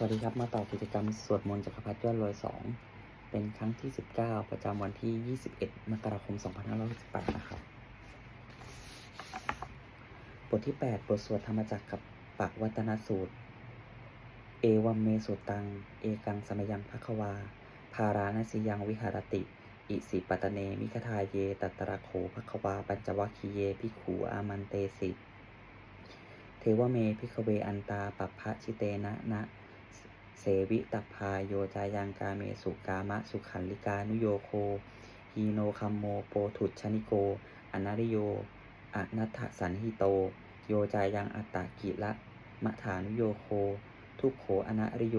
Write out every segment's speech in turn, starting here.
สวัสดีครับ มาต่อกิจกรรมสวดมนต์จักรพรรดิยอดรวยสองเป็นครั้งที่ 19 ประจำวันที่ 21 มกราคม 2568 นะครับ บทที่ 8 บทสวดธรรมจักรกับปักวัตนสูตร เอวัมเมสุตัง เอกังสมยังภควา ภาราณสิยังวิหารติ อิสิปตเน มิคทาเย ตัตระโขภควา ปัญจวัคคีเยพิขูอามันเตสิ เทวเมพิกเวอันตาปัปพะชิเตนะนะ เสวิตพาโยจายังกาเมสุกามะ สุขันลิกานุโยโคฮีโนคัมโมโปถุชนิโก อนาริโยอนัตสันหิโต โยจายังอัตตากิละมะฐานุโยโค ทุกโขอนาริโย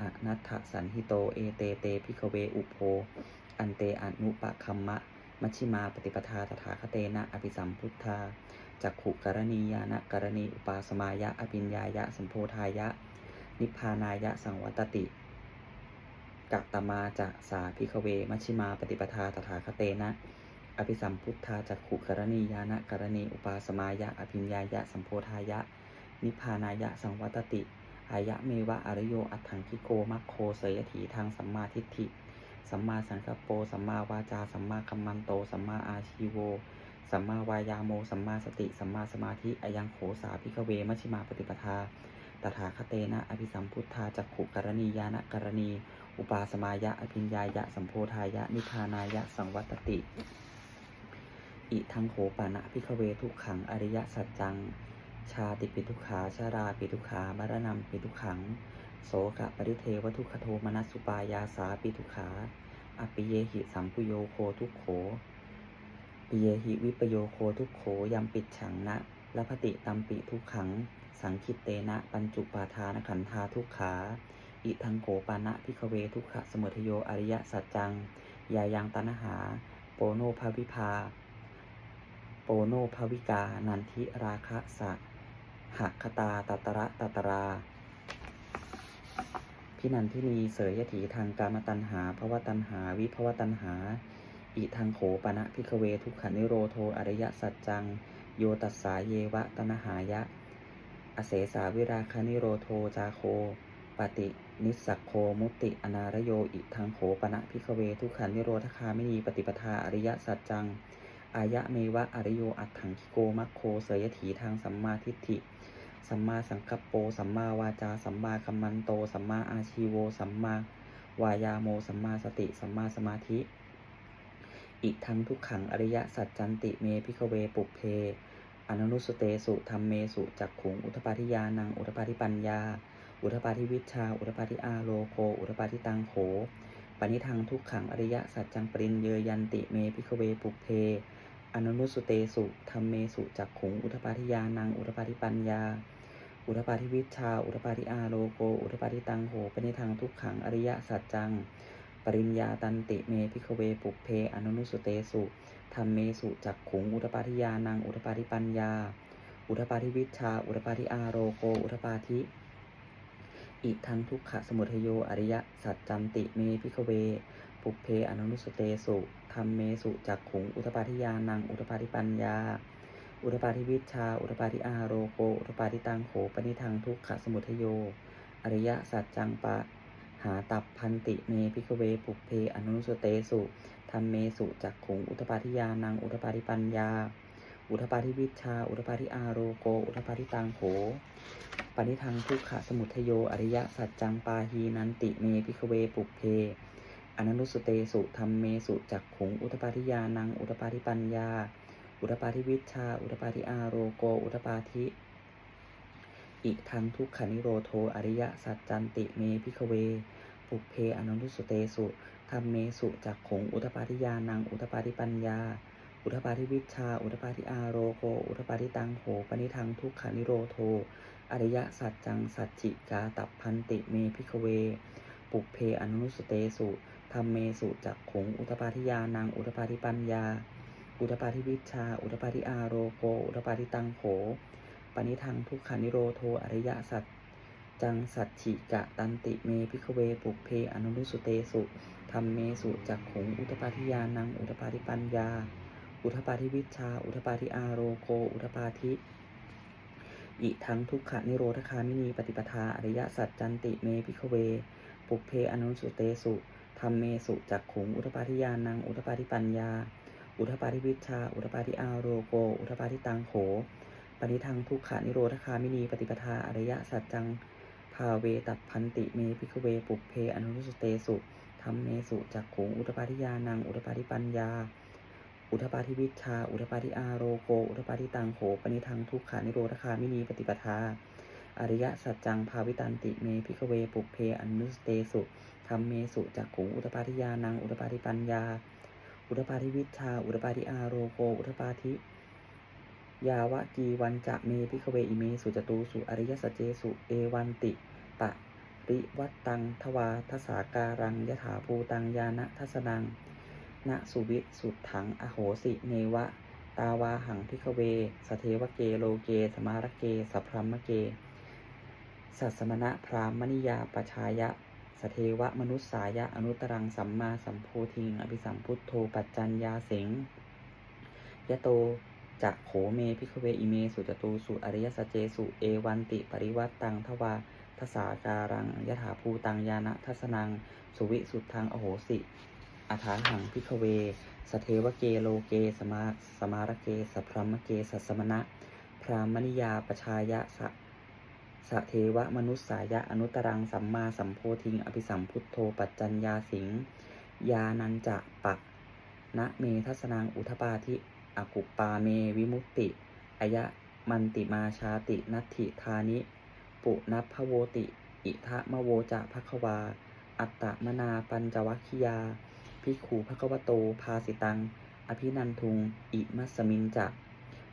อนัตสันหิโต เอเตเตพิกเวอุโพ อันเตอนุปะคัมมะ มัชชิมาปฏิปทาตถาคเตนะอภิสัมพุทธาจักขุกรณียานะกรณีอุปาสมายะอภิญญายะสัมโพธายะ นิพพานายะสังวัตติ กัตตมาจะสาพิกเว มัชิมาปฏิปทาตถาคเตนะ อภิสัมพุทธาจักขุกรณียานะกรณีอุปาสมายะ อภิญญายะสัมโพธายะ นิพพานายะสังวัตติอายะเมวะอริโยอัตถังคิโกมัคโคเสยถีทางสัมมาทิฏฐิ สัมมาสังกปโปสัมมาวาจา สัมมาคัมมันโต สัมมาอาชีโว สัมมาวายาโม สัมมาสติ สัมมาสมาธิอายังโขสาพิกเว มัชิมาปฏิปทา ตถาคเตนะ อภิสัมพุทธาจักขุกรณียานะกรณี อุปาสมายะ อภิญญายะ สัมโพธายะ นิพานายะ สังวัตติ อิทังโขปานะพิกเวทุกขัง อริยสัจจัง ชาติปิทุขาชาราปิทุขามรณะปิทุขัง โสกะปริเทวทุกขโทมนัสสุปายาสาปิทุขาอปิเยหิสัมปุโยโคทุกโขปิเยหิวิปโยโคทุกโขยัมปิดฉังนะละพติตัมปิทุกขัง สังคิตเตนะ ปัญจุปาทานขันธาทุกขา อิทังโขปานะพิกเวทุกขะสมุทโยอริยสัจจัง ยายังตันหา โปโนภวิภา โปโนภวิกา นันทิราคะสะหักคตาตัตระตัตราพินันทินีเสยยถีทางกามตัญหาภวตัญหา วิภวตัญหา อิทังโขปนะพิกเวทุกขนิโรโทอริยสัจจัง โยตัสสาเยวะตนหายะ อเสสาวิราคานิโรโทจาโค ปฏินิสสักโคมุติอนารโยอิทังโขปนะพิกเวทุขันนิโรธคาไมินีปฏิปทาอริยสัจจัง อายะเมวะอริโยอัตถังคิโกมัคโคเสยถีทางสัมมาทิฏฐิ สัมมาสังกัปโป สัมมาวาจา สัมมากัมมันโต สัมมาอาชีโว สัมมาวายาโม สัมมาสติ สัมมาสมาธิ อิทังทุกขังอริยสัจจันติเมพิกเวปุเพ อนุนุสเตสุธรรมเมสุจักขุง อุทปาทิยานัง อุทปาทิปัญญา อุทปาทิวิชา อุทปาทิอาโลโค อุทปาทิตังโขปณิทังทุกขังอริยสัจจังปรินเยยันติเมพิกเวปุเพอนุนุสเตสุธรรมเมสุจักขุง อุทปาทิยานัง อุทปาทิปัญญา อุทปาทิวิชา อุทปาทิอาโลโก อุทปาทิตังโหปณิทังทุกขังอริยสัจจัง ปริญญาตันติเมพิกเวปุเพ อนุนุสเตสุ ธรรมเมสุจักขุงอุทปาทิยานังอุทปาทิปัญญา อุทปาทิวิชา อุทปาทิอาโรโก อุทปาทิอิทังทุกขะสมุทโยอริยสัจจันติเมพิกเว ปุเพอนุนุสเตสุธรรมเมสุจักขุงอุทปาทิยานังอุทปาทิปัญญา อุทปาทิวิชา อุทปาทิอาโรโก อุทปาทิตังโขปนิทังทุกขะสมุทโยอริยสัจจังปะหาตับพันติเมพิกเวปุเพอนุสเตสุ ธรรมเมสุจักขุง อุทปาทิยานัง อุทปาทิปัญญา อุทปาทิวิชา อุทปาทิอาโรโก อุทปาทิตังโขปณิทังทุกขะสมุทโย อริยสัจจังปาหีนันติเมพิกเวปุเพอนันุสเตสุธรรมเมสุจักขุง อุทปาทิยานัง อุทปาทิปัญญา อุทปาทิวิชชาอุทปาทิอาโรโก อุทปาทิอิทังทุกขานิโรโท อริยสัจจันติเมพิกเว ปุเพอนันุสเตสุ ธรรมเมสุจักขงอุทปาทิยานัง อุทปาทิปัญญา อุทปาทิวิชา อุทปาทิอาโรโก อุทปาทิตังโหปนิทังทุกขานิโรโท อริยสัจจังสัจจิกาตับพันติเมพิกเว ปุเพอนุนุสเตสุธรรมเมสุจักขงอุทปาทิยานัง อุทปาทิปัญญา อุทปาทิวิชา อุทปาทิอาโรโก อุทปาทิตังโขปณิทังทุกขานิโรโท อริยสัจ จังสัจฉิกะตันติเมพิกเวปุกเพอนุนุสุเตสุธรรมเมสุจักขุงอุทปาทิยานังอุทปาทิปัญญา อุทปาทิวิชา อุทปาทิอาโรโกอุทปาทิอิทั้งทุกขะนิโรธคามินีปฏิปทาอริยสัจจันติเมพิขเว ปุกเพอนุสุเตสุธรรมเมสุจักขุงอุทปาทิยานังอุทปาทิปัญญา อุทปาทิวิชา อุทปาทิอาโรโก อุทปาทิตังโขปณิทังทุกขานิโรธคามินีปฏิปทาอริยสัจจัง ภาเวตัปพันติเมพิกเวปุเพอนุสุเตสุธรรมเมสุจักขุงอุทปาทิยานังอุทปาทิปัญญา อุทปาทิวิชา อุทปาทิอาโรโก อุทปาทิตังโขปณิทังทุกขานิโรธคามินีปฏิปทา อริยสัจจังภาวิตันติเมพิกเวปุเพอนุสเตสุธรรมเมสุจักขุงอุทปาทิยานังอุทปาทิปัญญา อุทปาทิวิชชาอุทปาทิอาโรโก อุทปาทิยาวะกีวันจะเมพิกเวอิเมสุจตูสุอริยสัจเจสุเอวันติ ปริวัตตัง ทวาทสาการังยถาภูตังยานะทัสนังณสุวิสุดถัง อโหสิ เนวะ ตาวาหังพิกเว สเทวเกโลเก สมารเก สัพพรมเก สัสมณะพรามณิยาปชายะ สเทวมนุษสายะ อนุตรังสัมมาสัมโพธิง อภิสัมพุทโธ ปัจจัญญาเสงยะโตจะโขเมพิกเวอิเม สุจตูสุ อริยสเจสุ เอวันติ ปริวัตตังทวา ทสาการังยถาภูตังยานะทัสนัง สุวิสุทธังอโหสิอาถาหังพิกเว สเทวเกโลเกสมาสมารเกสพรมเกสัสสมณะ พรามณิยาปชายะสะสเทวมนุษสายะอนุตรังสัมมาสัมโพธิง อภิสัมพุทโธปัจจัญญาสิง ยานันจะปะนะเมทัสนังอุทปาทิอกุปปาเมวิมุตติอายะมันติมาชาตินัตถิธานิ ปุนัพโวติ อิทะมะโวจะภควา อัตตมนาปัญจวัคคิยา พิขูภควโต ภาสิตัง อภินันทุง อิมัสมิงจะ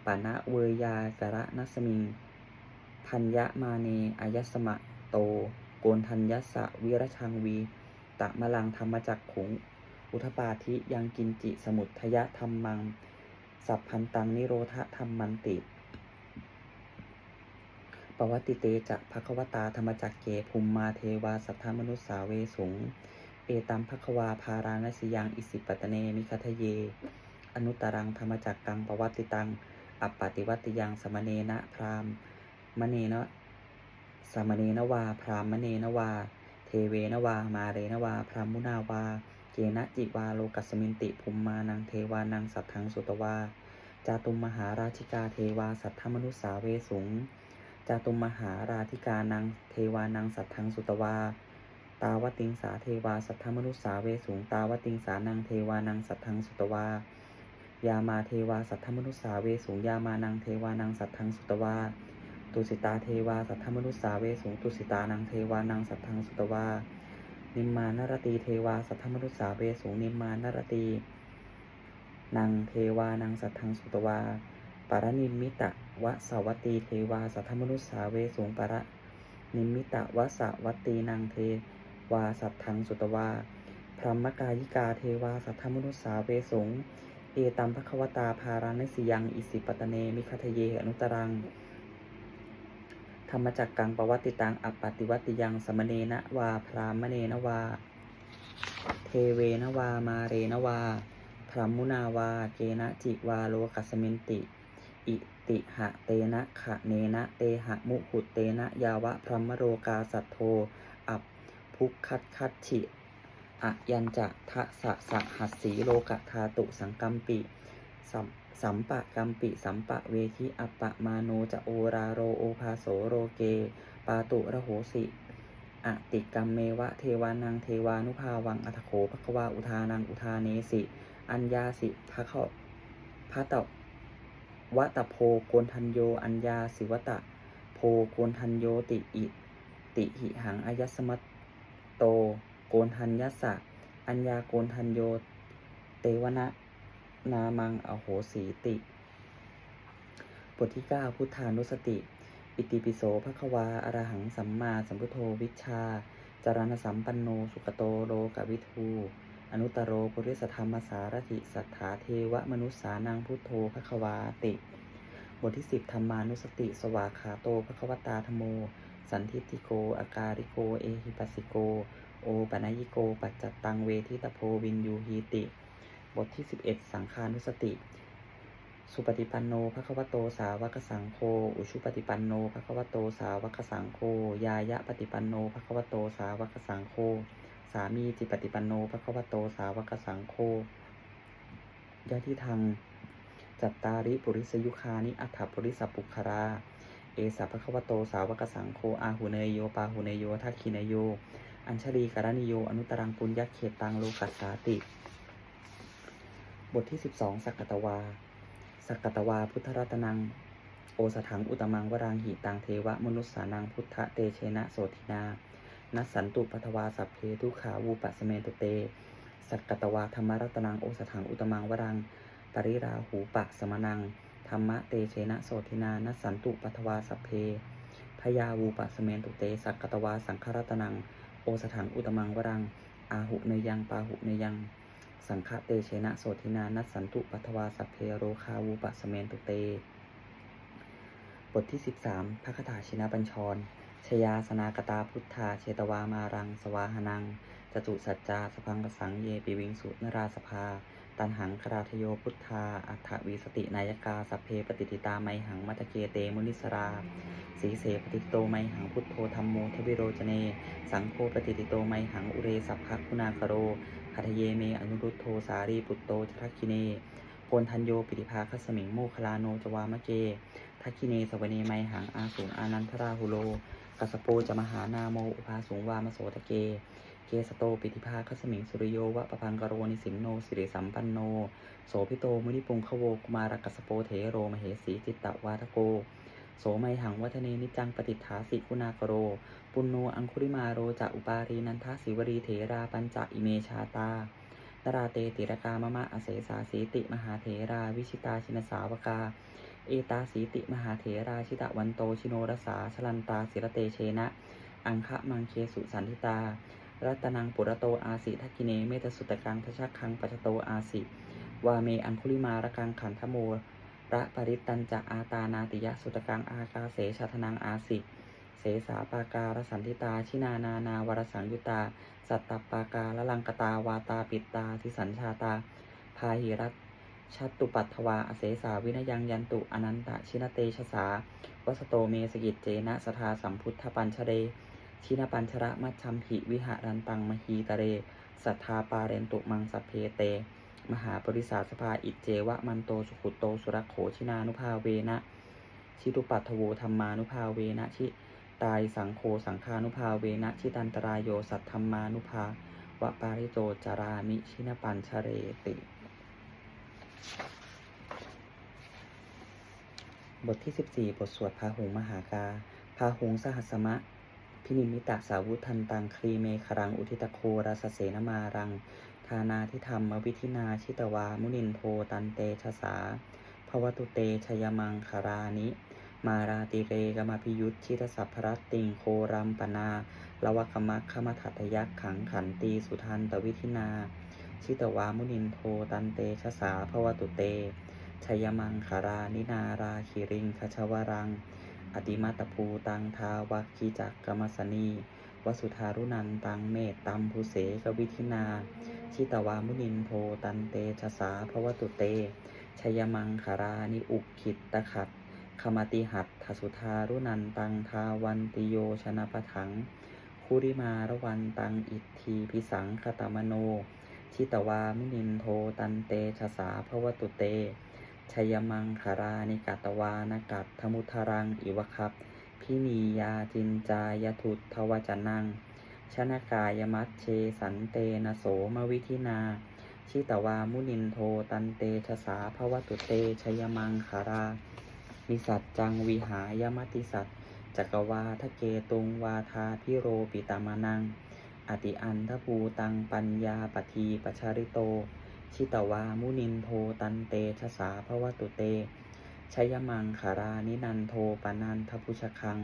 ปานะเวยากระนัสมิง พัญญะมาเนอายสมะโต โกนทัญญสะวิรชังวีตะมะลังธรรมจักขุง อุทปาธิยังกินจิสมุททยธรรมัง สัพพันตังนิโรธธรรมมันติ ปวัติเตจะภควตาธรรมจักเกภูมิมาเทวาสัทธมนุสสาเวสุง เอตัมภควาภารานสิยังอิสิปตเนมิคทะเย อนุตรังธรรมจักกังปวัตติตัง อัปปติวัติยังสมเนนะพรามมเนนะสมเนนวา พรามมเนนวา เทเวนวา มาเรนวา พรามุนาวา เกณจิวาโลกัสมินติภูมิมานังเทวานังสัทธังสุตวา จาตุมมหาราชิกาเทวาสัทธมนุสสาเวสุง จาตุมมหาราธิกานัง เทวานังสัทธังสุตวา ตาวติงสาเทวาสัทธมนุสสาเวสุงตาวติงสานังเทวานังสัทธังสุตวา ยามาเทวาสัทธมนุสสาเวสุงยามานังเทวานังสัทธังสุตวา ตุสิตาเทวาสัทธมนุสสาเวสุงตุสิตานังเทวานังสัทธังสุตวา นิมมานารตีเทวาสัทธมนุสสาเวสุงนิมมานารตี นังเทวานังสัทธังสุตวา ปารนิมิตะวะสวัตีเทวาสัทธมนุสสาเวสุงปารนิมิตะวะสวัตีนังเทวาสัทธังสุตวา พรหมกายิกาเทวาสัทธมนุสสาเวสุงเอตัมภควตาภารานสิยัง อิสิปตเน มิคทะเยอนุตรัง ธรรมจักกังปวัตติตัง อัปปติวัติยัง สมเนนะวา พรามเนนะวา เทเวนะวา มาเรนะวา พรหมุนาวา เกนะจิวาโลกัสมินติ อิติหะเตนะขะเนนะเตหะมุขุเตนะยาวะพรหมโรกาสัทโท อับพุกคัดคัดฉิอะยัญจะทะสะสะหัสสีโลกะธาตุสังกัมปิสัมสัมปะกัมปิสัมปะเวทิอัปปะมาโนจะโอราโรโอภาโสโรเก ปาตุระโหสิอติกรรมเมวะเทวานังเทวานุภาวังอัทโขภควาอุทานังอุทาเนสิ อัญญาสิภะเขาพระตะ วตโพโกนทันโย อัญญาสิวตะ โพโกนทันโยติอิติหิหังอายัสมัตโต โกนทันยสะ อัญญาโกนทันโย เตวนะนามังอโหสีติ บทที่ 9 พุทธานุสติ อิติปิโสภควาอรหังสัมมาสัมพุทโธวิชชาจารณสัมปันโน สุขโตโลกวิทู อนุตตรโรปุริสธรรมสารถิสัทธาเทวมนุษสานังพุทโธภควาติ บทที่10ธรรมานุสติ สวาขาโตภควตาธโม สันทิติโก อาการิโก เอหิปัสสิโก โอปะนยิโก ปัจจัตตังเวทิตโพวินยูฮีติ บทที่11สังขานุสติ สุปฏิปันโนภควโตสาวกสังโฆ อุชุปฏิปันโนภควโตสาวกสังโฆ ยายะปฏิปันโนภควโตสาวกสังโฆามีจิปฏิปันโนภควโตสาวกสังโฆยะที่ทางจัตตาริปุริสยุคานิอัฏฐปุริสปุคารา เอสัพพควโตสาวกสังโฆอาหุเนยโยปาหุเนยโยทักขิเนยโย อัญชลีการณิโย อนุตรังปุญญเขตังโลกัสสาติ บทที่12สักกตวา สักกตวาพุทธรัตนัง โอสถังอุตมังวรังหิตังเทวมนุสสานังพุทธเตเชนะโสทินา นัสสันตุปัทวาสัพเพทุขาวูปะสเมตุเต สักกตวาธรรมรัตนังโอสถังอุตมังวรัง ปริราหูปะสมนัง ธรรมะเตเชนะโสทินานัสสันตุปัทวาสัพเพพยาวูปะสเมตุเต สักกตวาสังฆรัตนัง โอสถังอุตมังวรัง อาหุเนยังปาหุเนยัง สังฆเตเชนะโสทินานัสสันตุปัทวาสัพเพโรคาวูปะสเมนตุเต บทที่ 13พระคาถาชินบัญชร ชยาสนากตาพุทธาเชตวามารัง สวาหนัง จตุสัจจาสพังกสังเยปิวิงสุนราสภา ตันหังคราทโยพุทธา อัฏฐวีสตินายกาสัพเพปฏิติตาไมหังมัตเกเตมุนิสราสีเสปฏิติโตไมหังพุทโธธรรมโมทวิโรจเน สังโฆปฏิติโตไมหังอุเรสัพพคุณาคโรหัทเยเมอนุรุตโทสารีปุตโตจทักคิเนโกนทันโยปิติภาคัสมิงโมคลาโนจวามะเกทักคิเนสวเนไมหังอาสูงอานันทราหุโล กัสสโปจะมหานาโมอุภาสูงวามโสตะเก เกสโตปิติภาคัสมิงสุริโยวะปะพังกโรนิสิงโนสิริสัมปันโน โสพิโตมุนิปุงขโวกุมารกัสสโปเถโรมเหสีจิตตวาทโก โสไมหังวัฒเนนิจังปฏิฐาสิกุณากโร ปุณโนอังคุริมาโรจะอุปารีนันทสิวรีเถราปัญจอิเมชาตานราเตติรกามะมะอเสสาสีติมหาเถราวิชิตาชินสาวกา เอตาสีติมหาเถราชิตะวันโตชิโนรสาชลันตาศิรเตเชนะ อังคะมังเคสุสันทิตา รัตนังปุระโตอาสิทักกิเนเมตสุตกังทชักคังปัจโตอาสิ วาเมอังคุลิมาระกังขันธโมระปริตตันจะอาตานาติยะสุตกังอากาเสชาธนังอาสิ เสสาปาการสันทิตาชินานานาวรสังยุตา สัตตปาการลังกตาวาตาปิตตาทิสัญชาตา พาหิรัต ชัตตุปัตถวา อเสสาวินยังยันตุอนันตะชินเตชะสาวัสโตเมสกิจเจนะสทาสัมพุทธปัญชเรชินปัญชระมัชชัมหิวิหารันตังมหีตะเร สัทธาปาเรนตุมังสัพเพเต มหาปริสาสภาอิจเจวะมันโตสุขุโตสุรโขชินานุภาเวนะชิตุปัตถโวธรรมานุภาเวนะชิตายสังโฆสังฆานุภาเวนะชิตันตรายโยสัทธรรมานุภาวะปาริโตจารามิชินปัญชเรติ บทที่ 14 บทสวดพาหุงมหากา พาหุงสหัสมะ พินิมิตะสาวุทันตังครีเมครังอุทิตโคราสเสนมารังทานาทิธรรมวิธินาชิตวา มุนินโทตันเตชะสาภวตุเตชยมังคารานิ มาราติเรกมาพิยุทธชิตสัพพรัตติงโครัมปนาลวกมัคขมถัตยักขังขันตีสุทันตวิธินา ชิตวามุนินโทตันเตชะสาภวตุเต ชยมังคารานินาราคิริงคชวรัง อติมาตภูตังทาวัคีจักกรมสนีวสุธารุนันตังเมตตัมภูเสกวิธินา ชิตวามุนินโทตันเตชะสาภวตุเต ชยมังคารานิอุกขิตตะขัดขมาติหัตถสุธารุนันตังทาวันติโยชนะปะถังคุริมาระวันตังอิทธีพิสังคตมโน ชิตวามุนินโทตันเตชะสาภวตุเต ชยมังคารานิกาตวานกัตทมุทารังอิวคับพินียาจินจายทุตทวจนังชนากายมัตเชสันเตนโสมวิธินา ชิตวามุนินโทตันเตชะสาภวตุเตชยมังคารานิสัจจังวิหายมติสัตจักวาทะเกตุงวาทาพิโรปิตามานัง อติอันทภูตังปัญญาปทีปชาริโต ชิตวา มุนินโท ตันเตชะสาภวตุเตชยมังคารานินันโทปานันทพุชคัง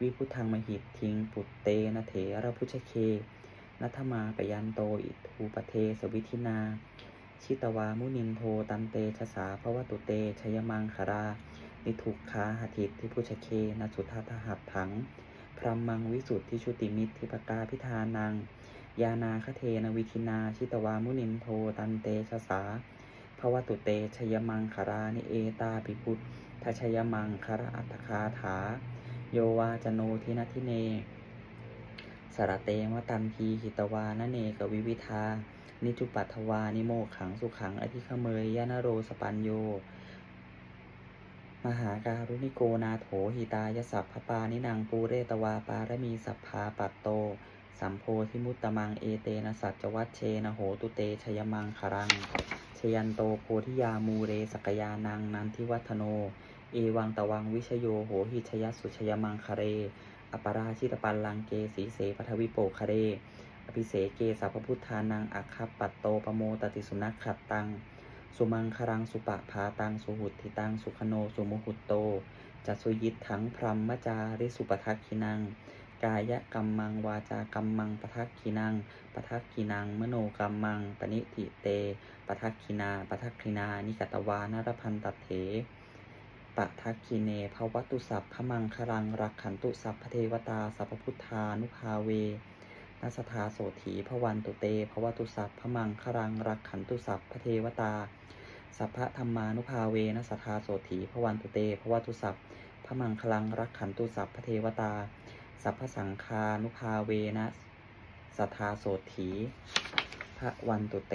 วิพุทังมหิตทิง ปุตเตนะเถระพุชเคนัทมาปยันโต อิทูปเทสวิธินา ชิตวา มุนินโท ตันเตชะสาภวตุเตชยมังคารา นิทุกขาหทิตทิพุชเคนสุทัทหัตถัง พรหมังวิสุทธิชุติมิตรทิปกาพิธานัง ยานาคเทนวิธินา ชิตวามุนินโทตันเตชะสาภวตุเตชยมังคารานิเอตาปิพุทธชยมังคาราอัตคาถา โยวาจโนทินทิเน สระเตมตันทีหิตวานเนกวิวิทา นิจุปัทวานิโมขังสุขังอธิขเมยยานโรสปัญโย มหาการุณิโกนาโถหิตายสัพพปานินางปูเรตวาปารมีสัพพาปัตโต สัมโพธิมุตตมังเอเตนะสัจจวัชเชนะโหตุเตชยมังคารังชยันโตโพธิยามูเรสกยานังนันทิวัฒโน เอวังตวังวิชโยโหหิชยสุชยมังคาเร อปราชิตปัลลังเกสีเสปทวิโปคาเร อภิเสเกสัพพพุทธานังอัคคปัตโตปโมตติสุนัขขัดตัง สุมังคารังสุปะพาตังสุหุติตังสุขโนสุมุหุตโตจัสุยิตถังพรหมจาริสุปทักขินัง กายกรรมัง วาจากรรมังปทักขินังปทักขินัง มโนกรรมัง ปณิทิเตปทักขินาปทักขินา นิกตวานรพันตเถปะทักขิเนภวัตุสัพพมังคลัง รักขันตุสัพพเทวตา สัพพุทธานุภาเวนัสธาโสถีพวันตุเตภวตุสัพพมังคลัง รักขันตุสัพพเทวตา สัพพะธรรมานุภาเวนัสธาโสถีพวันตุเตภวตุสัพพมังคลัง รักขันตุสัพพเทวตา สัพพสังคานุภาเวนะสัทธาโสถีพระวันตุเต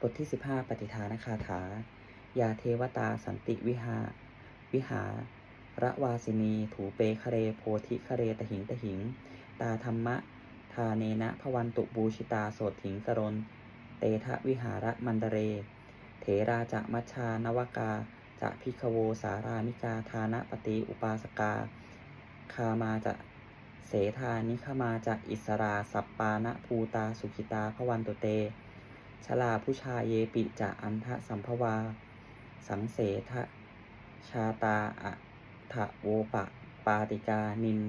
บทที่15ปฏิทานคาถา ยาเทวตาสันติวิหา วิหาระวาสินี ถูเปคเรโพธิคเรตหิงตหิง ตาธรรมะ ทาเนนะพวันตุบูชิตาโสถิงกรนเตทะวิหาระมันเดเร เถราจะมัชชานวกา จะพิคโวสารามิกา ทานะปฏิอุปาสกา คามาจะเสธานิขมาจะอิสราสัปปานะภูตาสุขิตาพวันตุเต ชลาผู้ชาเยปิจะอันทะสัมภวา สังเสทะชาตาอะทะโวปะ ปาติกานิน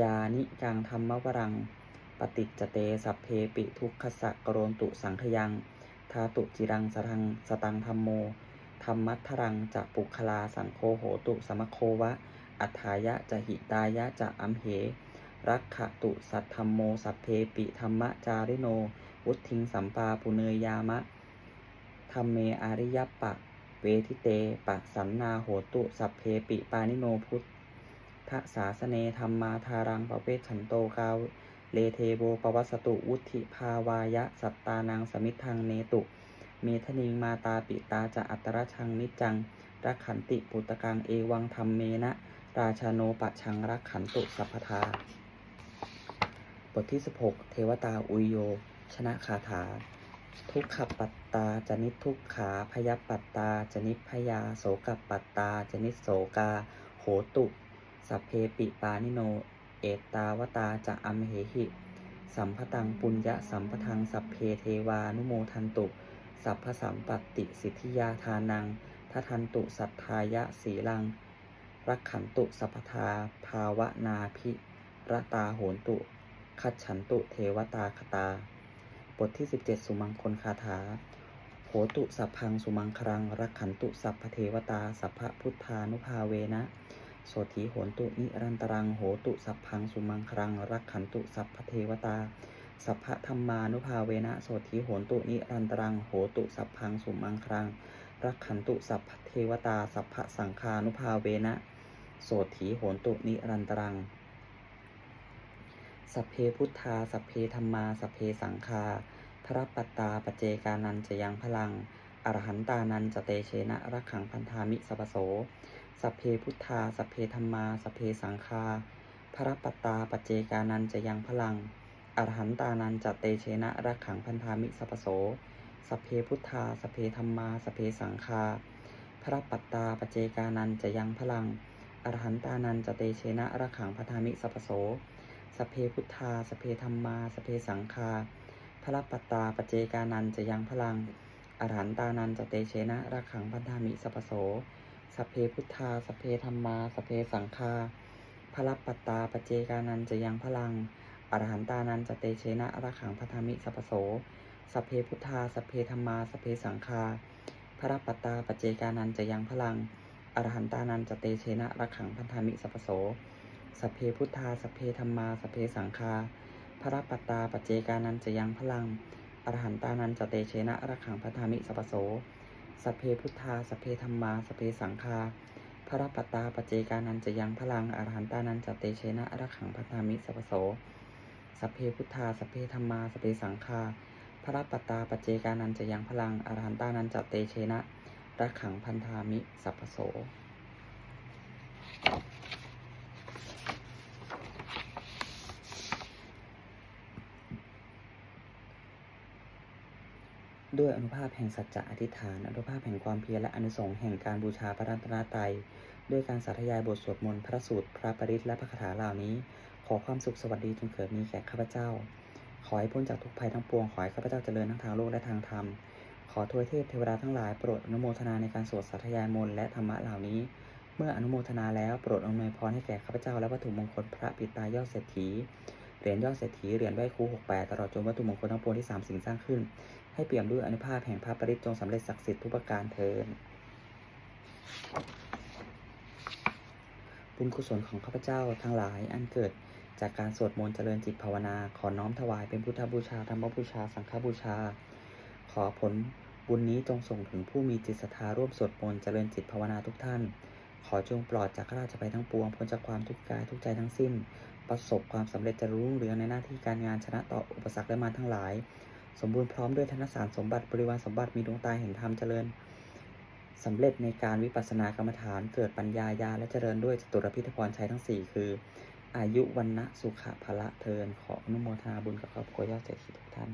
ยานิจังธรรมวรัง ปฏิจเตสัพเพปิทุกขสะกโรนตุสังขยังทาตุจิรังสทังสตังธรรมโมธรรมัทธรังจะปุคลาสังโฆโหตุสมโควะ อัฏฐายะจะหิตายะจะอัมเห รักขตุสัทธรรมโมสัพเพปิธรรมจาริโน วุทิงสัมปาปุเนยยามะธรรมเมอาริยปะ เวทิเตปะสันนาโหตุสัพเพปิปานิโนพุทธสาสเนธรรมมาทารังปเวขันโตกาวเลเทโบปวัสสตุวุธิภาวายะ สัตตานังสมิทธังเนตุ เมทนิงมาตาปิตาจะอัตรชังนิจังรักขันติปุตตกังเอวังธรรมเมนะ ราชาโนปะชังรักขันตุสัพพทา บทที่ 16 เทวตาอุยโย ชนะคาถา ทุกขปัตตาจนิทุกขาพยปัตตาจนิพยาโสกปัตตาจนิโสกา โหตุ สัพเพปิปานิโน เอตตาวตาจะอัมเหหิ สัมพตังปุญญะสัมปทังสัพเพเทวานุโมทันตุ สัพพสัมปติสิทธิยาทานังทัทันตุสัทธายะสีลัง รักขันตุสัพพทาภาวนาภิรตาโหนตุคัจฉันตุเทวตาคตา บทที่ 17 สุมังคลคาถา โหตุสัพพังสุมังครัง รักขันตุสัพพเทวตา สัพพพุทธานุภาเวนะโสถีโหนตุนิรันตรังโหตุสัพพังสุมังครัง รักขันตุสัพพเทวตา สัพพธรรมานุภาเวนะโสถีโหนตุนิรันตรังโหตุสัพพังสุมังครัง รักขันตุสัพพเทวตา สัพพสังฆานุภาเวนะ โสถีโหนตุนิรันตรัง สัพเพพุทธา สัพเพธรรมา สัพเพสังฆาพระปัตตาปเจกานันจะยังพลัง อรหันตานันจะเตเชนะรักขังพันธามิสัพโส สัพเพพุทธา สัพเพธรรมา สัพเพสังฆาพระปัตตาปเจกานันจะยังพลัง อรหันตานันจะเตเชนะรักขังพันธามิสัพโส สัพเพพุทธา สัพเพธรรมา สัพเพสังฆาพระปัตตาปเจกานันจะยังพลัง รหันตานันจะเตเชนะรักขังพันธามิสัพโสสเพพุทธาสัพเพธรรมาสัพเพสังฆาพระปัตตาปเจกานันจะยังพลัง อรหันตานันจะเตเชนะรักขังพันธามิสัพโสสเพพุทธาสัพเพธรรมาสัพเพสังฆาพระปัตตาปเจกานันจะยังพลัง อรหันตานันจะเตเชนะรักขังพันธามิสัพโสสเพพุทธาสัพเพธรรมาสัพเพสังฆาพระปัตตาปเจกานันจะยังพลัง อรหันตานันจเตเชนะรักขังพันธามิสัพโสสัพเพพุทธาสัพเพธรรมาสัพเพสังฆาพระปัตตาปเจกานันจะยังพลัง อรหันตานันจเตเชนะระขังพัทธามิสัพโสสัพเพพุทธาสัพเพธรรมาสัพเพสังฆาพระปัตตาปเจกานันจะยังพลัง อรหันตานันจเตเชนะระขังพัทธามิสัพโสสัพเพพุทธาสัพเพธรรมาสัพเพสังฆาพระปัตตาปเจกานันจะยังพลัง อรหันตานันจเตเชนะ ระขังพันธามิสัพพโสด้วยอนุภาพแห่งสัจจะอธิษฐาน อนุภาพแห่งความเพียรและอนุสงส์แห่งการบูชาพระรัตนตรัยด้วยการสาธยายบทสวดมนต์พระสูตรพระปริตรและพระคาถาเหล่านี้ ขอความสุขสวัสดีจงเกิดมีแก่ข้าพเจ้า ขอให้พ้นจากทุกภัยทั้งปวงขอให้ข้าพเจ้าเจริญทั้งทางโลกและทางธรรม ขอทวยเทพเทวดาทั้งหลายโปรดอนุโมทนาในการสวดสาธยายมนต์และธรรมะเหล่านี้ เมื่ออนุโมทนาแล้วโปรดอำนวยพรให้แก่ข้าพเจ้าและวัตถุมงคลพระปิตายอดเศรษฐีเหรียญยอดเศรษฐีเหรียญไหว้ครู68ตลอดจนวัตถุมงคลทั้งปวงที่สามสิ่งสร้างขึ้น ให้เปี่ยมด้วยอนุภาพแห่งพระปริตรจงสำเร็จศักดิ์สิทธิ์ทุกประการเทินบุญกุศลของข้าพเจ้าทั้งหลายอันเกิดจากการสวดมนต์เจริญจิตภาวนา ขอน้อมถวายเป็นพุทธบูชาธรรมบูชา สังฆบูชา อผลบุญนี้จงส่งถึงผู้มีจิตศรัทธาร่วมสวดมนต์เจริญจิตภาวนาทุกท่าน ขอจงปลอดจากข้าราชภัยทั้งปวงพ้นจากความทุกข์กายทุกใจทั้งสิ้น ประสบความสำเร็จจะรุ่งเรืองในหน้าที่การงานชนะต่ออุปสรรคและมารทั้งหลาย สมบูรณ์พร้อมด้วยธนสารสมบัติบริวารสมบัติมีดวงตาเห็นธรรมเจริญสำเร็จในการวิปัสสนากรรมฐานเกิดปัญญาญาและเจริญด้วยจตุรพิธพรชัยทั้ง 4 คือ อายุวันนะสุขะพละเทินขออนุโมทนาบุญกับครอบครัวยอดเศรษฐีทุกท่าน